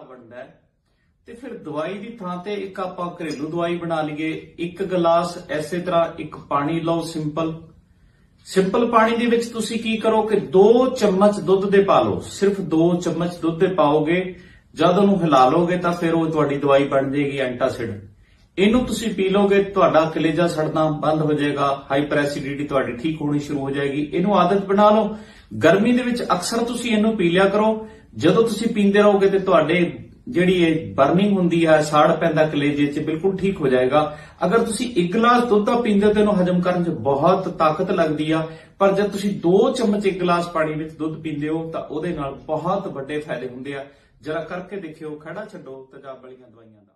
ਬਣਦਾ ਹੈ। ਤੇ ਫਿਰ ਦਵਾਈ ਦੀ ਥਾਂ ਤੇ ਇੱਕ ਆਪਾਂ ਘਰੇਲੂ ਦਵਾਈ ਬਣਾ ਲਈਏ। ਇੱਕ ਗਲਾਸ ਐਸੇ ਤਰ੍ਹਾਂ, ਇੱਕ ਪਾਣੀ ਲਓ ਸਿੰਪਲ। ਸਿੰਪਲ ਪਾਣੀ ਦੇ ਵਿੱਚ ਤੁਸੀਂ ਕੀ ਕਰੋ ਕਿ 2 ਚਮਚ ਦੁੱਧ ਦੇ ਪਾ ਲਓ। ਸਿਰਫ 2 ਚਮਚ ਦੁੱਧ ਦੇ ਪਾਓਗੇ। ਜਦ ਉਹਨੂੰ ਹਿਲਾ ਲੋਗੇ ਤਾਂ ਫਿਰ ਉਹ ਤੁਹਾਡੀ ਦਵਾਈ ਬਣ ਜਾਏਗੀ ਐਂਟਾਸਿਡ। ਇਹਨੂੰ ਤੁਸੀਂ ਪੀ ਲੋਗੇ ਤੁਹਾਡਾ ਕਲੇਜਾ ਸੜਨਾ ਬੰਦ ਹੋ ਜਾਏਗਾ ਹਾਈਪਰ ਐਸਿਡਿਟੀ ਤੁਹਾਡੀ ਠੀਕ ਹੋਣੀ ਸ਼ੁਰੂ ਹੋ ਜਾਏਗੀ, ਇਹਨੂੰ ਆਦਤ ਬਣਾ ਲਓ। ਗਰਮੀ ਦੇ ਵਿੱਚ ਅਕਸਰ ਤੁਸੀਂ ਇਹਨੂੰ ਪੀ ਲਿਆ ਕਰੋ। ਜਦੋਂ ਤੁਸੀਂ ਪੀਂਦੇ ਰਹੋਗੇ ਤੇ ਤੁਹਾਡੇ ਜਿਹੜੀ ਇਹ ਬਰਨਿੰਗ ਹੁੰਦੀ ਹੈ ਸਾੜ ਪੈਂਦਾ ਕਲੇਜੇ 'ਚ, ਬਿਲਕੁਲ ਠੀਕ ਹੋ ਜਾਏਗਾ। ਅਗਰ ਤੁਸੀਂ ਇੱਕ ਗਲਾਸ ਦੁੱਧ ਦਾ ਪੀਂਦੇ ਹੋ ਤੇ ਇਹਨੂੰ ਹਜਮ ਕਰਨ 'ਚ ਬਹੁਤ ਤਾਕਤ ਲੱਗਦੀ ਆ। ਪਰ ਜਦ ਤੁਸੀਂ 2 ਚਮਚ ਇੱਕ ਗਲਾਸ ਪਾਣੀ ਵਿੱਚ ਦੁੱਧ ਪੀਂਦੇ ਹੋ, ਤਾਂ ਉਹਦੇ ਨਾਲ ਬਹੁਤ ਵੱਡੇ ਫਾਇਦੇ ਹੁੰਦੇ ਆ। ਜਰਾ ਕਰਕੇ ਦੇਖਿਓ ਖੜਾ ਛੱਡੋ, ਤੇਜ਼ਾਬ ਵਾਲੀਆਂ ਦਵਾਈਆਂ ਦਾ।